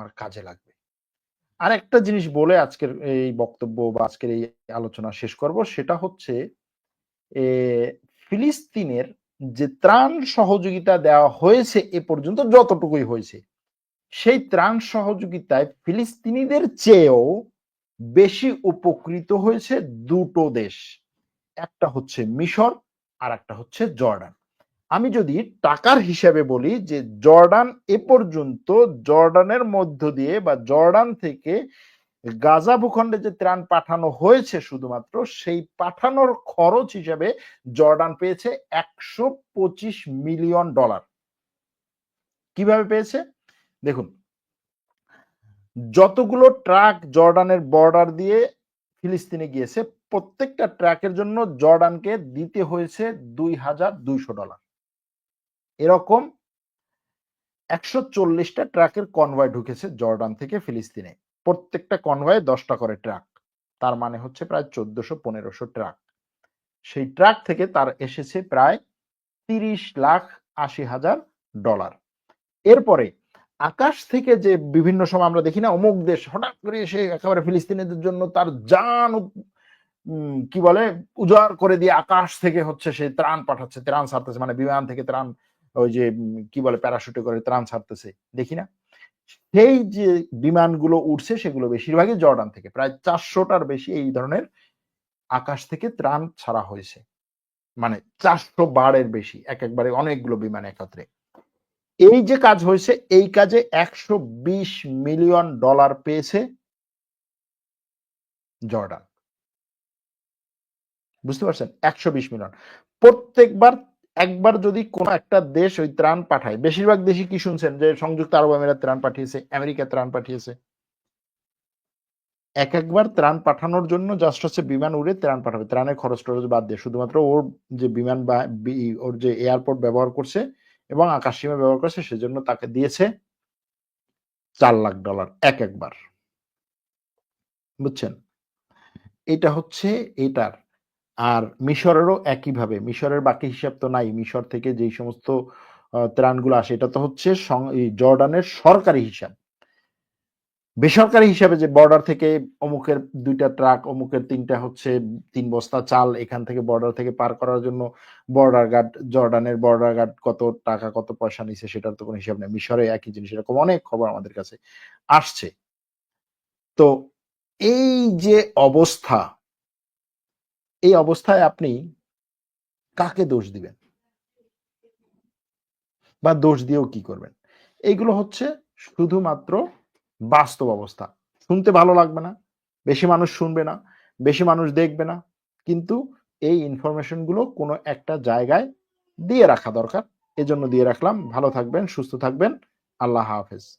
আমার কাজে লাগবে। আর একটা জিনিস বলে আজকের এই বক্তব্য বা আজকের এই আলোচনা শেষ করব, সেটা হচ্ছে ফিলিস্তিনের যে ত্রাণ সহযোগিতা দেওয়া হয়েছে এ পর্যন্ত যতটুকুই হয়েছে, সেই ত্রাণ সহযোগিতায় ফিলিস্তিনিদের চেয়েও বেশি উপকৃত হয়েছে দুটো দেশ। একটা হচ্ছে মিশর আর একটা হচ্ছে জর্ডান। আমি যদি টাকার হিসাবে বলি যে জর্ডান এ পর্যন্ত জর্ডানের মধ্য দিয়ে বা জর্ডান থেকে গাজা ভূখণ্ডে যে ত্রাণ পাঠানো হয়েছে শুধুমাত্র, সেই পাঠানোর খরচ হিসাবে জর্ডান পেয়েছে একশো পঁচিশ মিলিয়ন ডলার। কীভাবে পেয়েছে? দেখুন, যতগুলো ট্রাক জর্ডানের বর্ডার দিয়ে ফিলিস্তিনে গিয়েছে, প্রত্যেকটা ট্রাকের জন্য জর্ডানকে দিতে হয়েছে দুই হাজার দুইশো ডলার। এরকম একশো চল্লিশটা ট্রাকের কনভয় ঢুকেছে জর্ডান থেকে ফিলিস্তিনে। প্রত্যেকটা কনভয়ে দশটা করে ট্রাক। তার মানে হচ্ছে প্রায় চোদ্দশো পনেরোশো ট্রাক। সেই ট্রাক থেকে তার এসেছে প্রায় তিরিশ লাখ আশি হাজার ডলার। এরপরে আকাশ থেকে যে বিভিন্ন সময় আমরা দেখি না অমুক দেশ হঠাৎ করে এসে একেবারে ফিলিস্তিনিদের জন্য তার উম, কি বলে উজাড় করে দিয়ে আকাশ থেকে হচ্ছে সে ত্রাণ পাঠাচ্ছে। ত্রাণ ছাড়তেছে মানে বিমান থেকে ত্রাণ ওই যে কি বলে প্যারাশুটে করে ত্রাণ ছাড়তেছে, দেখি না? সেই যে বিমানগুলো উঠছে সেগুলো বেশিরভাগই জর্ডান থেকে। প্রায় চারশোটার বেশি এই ধরনের আকাশ থেকে ত্রাণ ছাড়া হয়েছে। মানে চারশো বারের বেশি এক একবারে অনেকগুলো বিমান একত্রে। এই যে কাজ হয়েছে, এই কাজে একশো বিশ মিলিয়ন ডলার পেয়েছে জর্ডান। বুঝতে পারছেন? একশো বিশ মিলিয়ন। প্রত্যেকবার একবার যদি কোন একটা দেশ ওই ত্রাণ পাঠায়, বেশিরভাগ দেশই কি শুনছেন যে সংযুক্ত আরব আমিরাত ত্রাণ পাঠিয়েছে, আমেরিকা ত্রাণ পাঠিয়েছে? এক একবার ত্রাণ পাঠানোর জন্য জাস্ট হচ্ছে বিমান উড়ে ত্রাণ পাঠাবে। ত্রাণের খরচ টরচ বাদ দিয়ে। শুধুমাত্র ওর যে বিমান বা ওর যে এয়ারপোর্ট ব্যবহার করছে এবং আকাশ সীমা ব্যবহার করছে, সেজন্য তাকে দিয়েছে চার লাখ ডলার এক একবার। বুঝছেন? এটা হচ্ছে এটার আর মিশরেরও একইভাবে, মিশরের বাকি হিসাব তো নাই। মিশর থেকে যেই সমস্ত ত্রাণগুলো আসে, এটা তো হচ্ছে জর্ডানের সরকারি হিসাব। বেসরকারি হিসাবে যে বর্ডার থেকে অমুকের দুইটা ট্রাক অমুকের তিনটা হচ্ছে তিন বস্তা চাল, এখান থেকে বর্ডার থেকে পার করার জন্য বর্ডার গার্ড জর্ডানের বর্ডার গার্ড কত টাকা, কত পয়সা নিছে, সেটার তো কোনো হিসাব নেই। মিশরে একই জিনিস, এরকম অনেক খবর আমাদের কাছে আসছে। তো এই যে অবস্থা এই অবস্থায় আপনি কাকে দোষ দিবেন? বা দোষ দিয়েও কি করবেন? এইগুলো হচ্ছে শুধুমাত্র বাস্তব অবস্থা। শুনতে ভালো লাগবে না, বেশি মানুষ শুনবে না, বেশি মানুষ দেখবে না, কিন্তু এই ইনফরমেশনগুলো কোনো একটা জায়গায় দিয়ে রাখা দরকার। এজন্য দিয়ে রাখলাম। ভালো থাকবেন, সুস্থ থাকবেন। আল্লাহ হাফেজ।